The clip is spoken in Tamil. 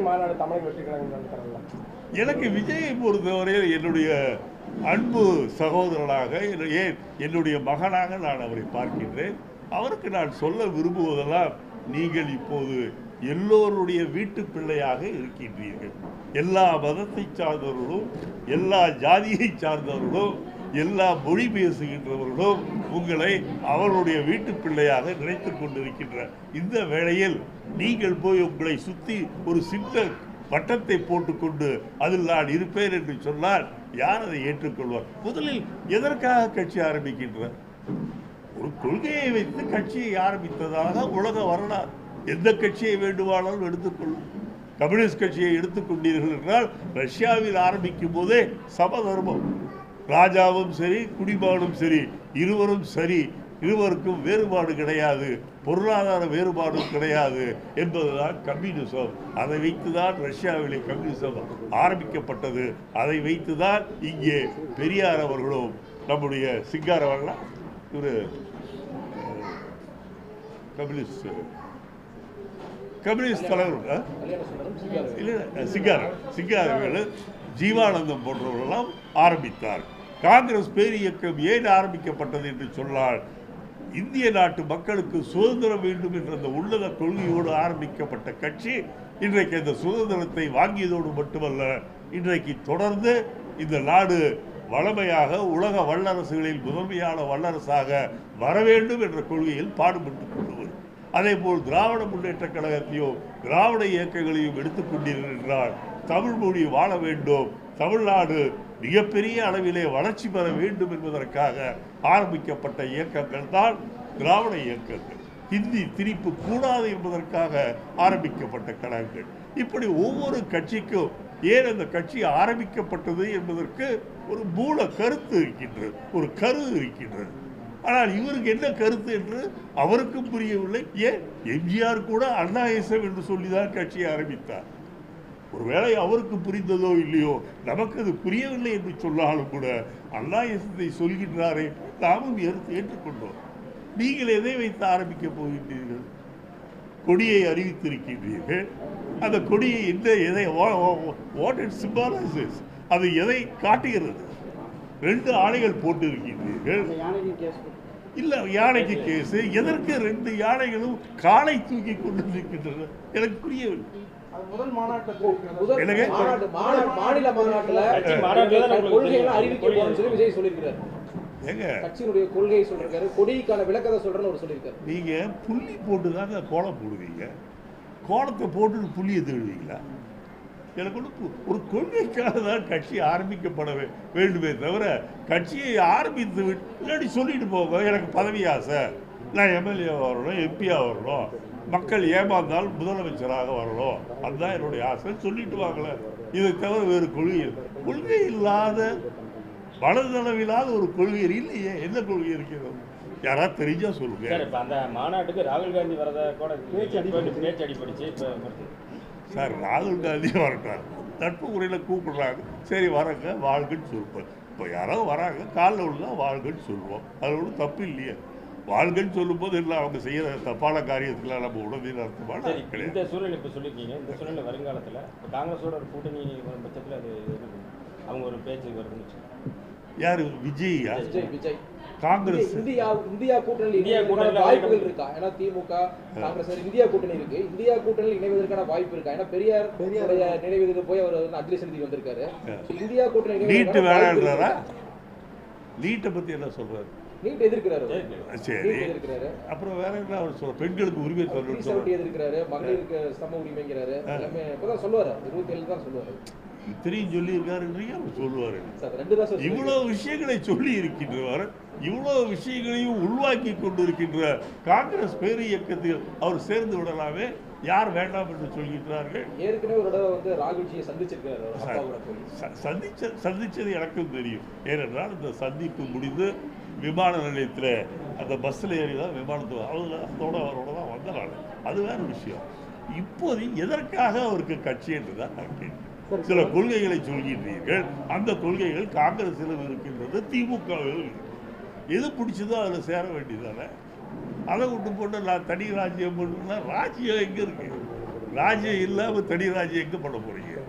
மாநாடு தமிழக வெற்றி கழகம் எனக்கு விஜயை பொறுத்தவரையில் என்னுடைய அன்பு சகோதரனாக என்ன- ஏன் என்னுடைய மகனாக நான் அவரை பார்க்கின்றேன். அவருக்கு நான் சொல்ல விரும்புவதெல்லாம் நீங்கள் இப்போது எல்லோருடைய வீட்டு பிள்ளையாக இருக்கின்றீர்கள். எல்லா மதத்தை சார்ந்தவர்களும் எல்லா ஜாதியை சார்ந்தவர்களும் எல்லா மொழி பேசுகின்றவர்களும் உங்களை அவர்களுடைய வீட்டு பிள்ளையாக நினைத்துக் கொண்டிருக்கின்ற இந்த வேளையில் நீங்கள் போய் உங்களை சுற்றி ஒரு சின்ன பட்டத்தை போட்டுக்கொண்டு அதில் நான் இருப்பேன் என்று சொன்னால் யார் அதை ஏற்றுக்கொள்வார்? முதலில் எதற்காக கட்சி ஆரம்பிக்கின்றார் ஒரு கொள்கையை வைத்து கட்சியை ஆரம்பித்ததாக உலக வரலாறு. எந்த கட்சியை வேண்டுமானாலும் எடுத்துக்கொள்ளும். கம்யூனிஸ்ட் கட்சியை எடுத்துக்கொண்டீர்கள் என்றால் ரஷ்யாவில் ஆரம்பிக்கும் போதே சமதர்மம் ராஜாவும் சரி குடிமானும் சரி இருவரும் சரி இருவருக்கும் வேறுபாடு கிடையாது. பொருளாதார வேறுபாடும் கிடையாது என்பதுதான் கம்யூனிசம். அதை வைத்துதான் ரஷ்யாவிலே கம்யூனிசம் ஆரம்பிக்கப்பட்டது. அதை வைத்துதான் இங்கே பெரியார் அவர்களும் நம்முடைய சிங்காரவெல்லாம் ஒரு கம்யூனிஸ்ட். கம்யூனிஸ்ட் தலைவர் இல்லை சிங்கார சிங்காரவேலு ஜீவானந்தம் போன்றவர்களெல்லாம் ஆரம்பித்தார். காங்கிரஸ் பேரியக்கம் ஏன் ஆரம்பிக்கப்பட்டது என்று சொன்னால் இந்திய நாட்டு மக்களுக்கு சுதந்திரம் வேண்டும் என்ற அந்த உள்ளத கொள்கையோடு ஆரம்பிக்கப்பட்ட கட்சி இன்றைக்கு அந்த சுதந்திரத்தை வாங்கியதோடு மட்டுமல்ல இன்றைக்கு தொடர்ந்து இந்த நாடு வளமையாக உலக வல்லரசுகளில் முதன்மையான வல்லரசாக வர வேண்டும் என்ற கொள்கையில் பாடுபட்டு கொண்டு அதே போல் திராவிட முன்னேற்ற கழகத்தையும் திராவிட இயக்கங்களையும் எடுத்துக்கொண்டீர்கள் என்றால் தமிழ் மொழி வாழ வேண்டும் தமிழ்நாடு மிகப்பெரிய அளவிலே வளர்ச்சி பெற வேண்டும் என்பதற்காக ஆரம்பிக்கப்பட்ட இயக்கங்கள் தான் திராவிட இயக்கங்கள். ஹிந்தி திணிப்பு கூடாது என்பதற்காக ஆரம்பிக்கப்பட்ட கழகங்கள். இப்படி ஒவ்வொரு கட்சிக்கும் ஏன் அந்த கட்சி ஆரம்பிக்கப்பட்டது என்பதற்கு ஒரு மூல கருத்து இருக்கின்றது. ஒரு கரு இருக்கின்றது. ஆனால் இவருக்கு என்ன கருத்து என்று அவருக்கும் புரியவில்லை. ஏன்? எம்ஜிஆர் கூட அண்ணாயசம் என்று சொல்லிதான் கட்சியை ஆரம்பித்தார். ஒருவேளை அவருக்கு புரிந்ததோ இல்லையோ நமக்கு அது புரியவில்லை என்று சொன்னாலும் கூட அண்ணாயசத்தை சொல்கின்றாரே நாமும் ஏற்று ஏற்றுக்கொண்டோம். நீங்கள் எதை வைத்து ஆரம்பிக்க போகின்றீர்கள்? கொடியை அறிவித்திருக்கின்றீர்கள். அந்த கொடியை எந்த எதை வாட் இட் சிம்பாலைசஸ் அது எதை காட்டுகிறது? ரெண்டு ஆணைகள் போட்டு இருக்கின்றீர்கள் இல்லை யானைக்கு கேஸ். எதற்கு ரெண்டு யானைகளும் காலை தூக்கி கொண்டு இருக்கின்றன எனக்கு புரியவில்லை. மாநாட்டு- மாநில மாநாட்டுல கட்சி மாநாட்டுல தான் உங்களுக்கு கொள்கைகளை தெரியும். அறிவிக்க போறோம்னு சொல்லி விஜய் ஏங்க? கட்சியினுடைய கொள்கையை சொல்லிருக்காரு கொடிக்கான விளக்கத்தை சொல்றேன்னு அவர் சொல்லியிருக்காரு. நீங்க புள்ளி போட்டு தாங்க கோலம் போடுவீங்க. கோலத்தை போட்டு புள்ளியை தேடுவீங்களா? எனக்கு பு- ஒரு கொள்கைக்காக தான் கட்சி ஆரம்பிக்கப்பட வேண்டுமே தவிர கட்சியை ஆரம்பித்து விட்டு சொல்லிட்டு போங்க. எனக்கு பதவி ஆசை. நான் எம்எல்ஏ வரணும் எம்பியாக வரணும். மக்கள் ஏமாந்தால் முதலமைச்சராக வரணும். அதுதான் என்னுடைய ஆசை. சொல்லிட்டு வாங்களேன் இதை தவிர வேறு கொள்கை. கொள்கை இல்லாத மனதளவில்லாத ஒரு கொள்கை இல்லையே. என்ன கொள்கை இருக்கிறது? யாராவது தெரிஞ்சா சொல்லுங்க. சார் இப்ப அந்த மாநாட்டுக்கு ராகுல் காந்தி வரத கூட பேச்சு அடிப்படை பேச்சு அடிப்படிச்சு இப்ப சார் ராகுல் காந்தி வரட்டார். நட்பு முறையில் கூப்பிடுறாங்க. சரி வரங்க வாழ்கன்னு சொல்லுவோம் இப்போ யாரோ வராங்க. காலில் விழுந்தா வாழ்கன்னு சொல்லுவோம். அது ஒன்றும் தப்பு இல்லையே. வாழ்கன்னு சொல்லும்போது இல்லை அவங்க செய்யற தப்பான காரியத்துக்குலாம் நம்ம உடனே கிடையாது இந்த சூழல் இப்ப சொல்லிருக்கீங்க. இந்த சூழல்ல வருங்காலத்துல இப்ப காங்கிரஸோட ஒரு கூட்டணி வரும் பட்சத்துல அது? அவங்க ஒரு பேச்சு வருதுன்னு. யார்? விஜய் விஜய் காங்கிரஸ். இந்தியா இந்தியா கூட்டணியில் இந்தியா கூட்டணியில வாய்ப்புகள். இருக்கா. ஏன்னா திமுக காங்கிரஸ் இந்தியா கூட்டணி இருக்கு. இந்தியா கூட்டணியில் இணைவதற்கான வாய்ப்பு இருக்கா? ஏன்னா பெரியார் உடைய நினைவுக்கு போய் அவர் வந்து அஞ்சலி செலுத்தி வந்திருக்காரு. இந்தியா கூட்டணி நீட்டு? நீட்டை பற்றி என்ன சொல்றாரு? நீட் எதிர்க்கிறாரு. சரி. அப்புறம் வேற என்ன அவர் சொல்ற? பெண்களுக்கு உரிமை சொல்றாரு. எதிர்க்கிறாரு. மகளிருக்கு சம உரிமைங்கிறாரு. எல்லாமே இப்பதான் சொல்லுவாரு. இருபத்தி ஏழு தான் சொல்லுவாரு. இத்தனையும் சொல்லியிருக்காருன்றீங்க அவர் சொல்லுவார். இவ்வளவு விஷயங்களை சொல்லி இருக்கின்றவர் இவ்வளவு விஷயங்களையும் உள்வாக்கி கொண்டிருக்கின்ற காங்கிரஸ் பேரு இயக்கத்தில் அவர் சேர்ந்து விடலாமே யார் வேண்டாம் என்று சொல்கின்றார்கள்? ஏற்கனவே ஒரு தடவை வந்து ராகுல்ஜியை சந்திச்சிருக்காரு சந்திச்ச சந்திச்சது எனக்கும் தெரியும். ஏனென்றால் இந்த சந்திப்பு முடிந்து விமான நிலையத்தில் அந்த பஸ்ஸில் ஏறி தான் விமானத்தில் அதில் அதோட அவரோட தான் வந்த நான் அது வேற விஷயம். இப்போது எதற்காக அவருக்கு கட்சி என்று தான் நான் கேட்கிறேன் சில கொள்கைகளை சொல்கின்றீர்கள். அந்த கொள்கைகள் காங்கிரஸிலும் இருக்கின்றது திமுகவிலும் எது பிடிச்சதோ அதில் சேர வேண்டியதானே? அதை விட்டு போட்டு நான் தனி ராஜ்யம் பண்ணுன்னா ராஜ்யம் எங்கே இருக்கு? ராஜ்யம் இல்லாமல் தனி ராஜ்யம் எங்கே பண்ண போறீங்க?